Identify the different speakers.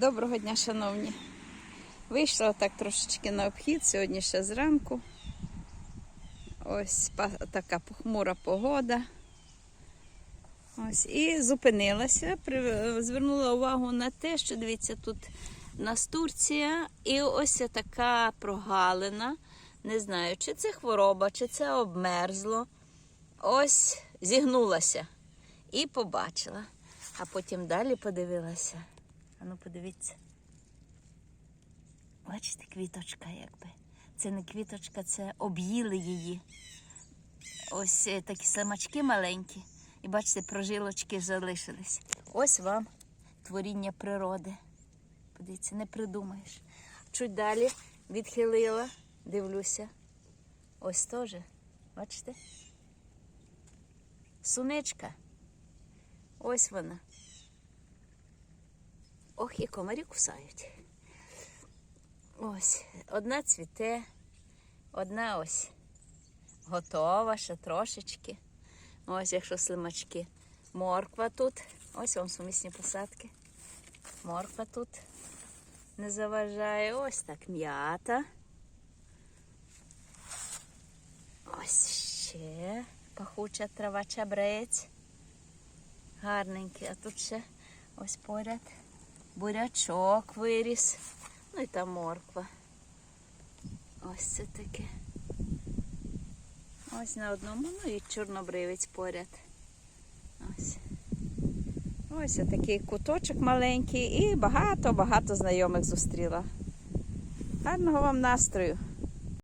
Speaker 1: Доброго дня, шановні. Вийшла так трошечки на обхід, сьогодні ще зранку. Ось така похмура погода. Ось, і зупинилася, звернула увагу на те, що дивіться, тут настурція, і ось така прогалина. Не знаю, чи це хвороба, чи це обмерзло. Ось зігнулася і побачила. А потім далі подивилася. А ну подивіться. Бачите, квіточка якби. Це не квіточка, це об'їли її. Ось е, такі слимачки маленькі. І бачите, прожилочки залишились. Ось вам творіння природи. Подивіться, не придумаєш. Чуть далі відхилила, дивлюся. Ось теж. Бачите? Суничка. Ось вона. Ох, і комарі кусають. Ось, одна цвіте, одна ось готова, ще трошечки. Ось, якщо слимачки. Морква тут. Ось вам сумісні посадки. Морква тут не заважає. Ось так м'ята. Ось ще пахуча трава чабрець. Гарненький. А тут ще ось поряд бурячок виріс. Ну і там морква. Ось це таке. Ось на одному, ну і чорнобривець поряд. Ось. Ось такий куточок маленький і багато-багато знайомих зустріла. Гарного вам настрою!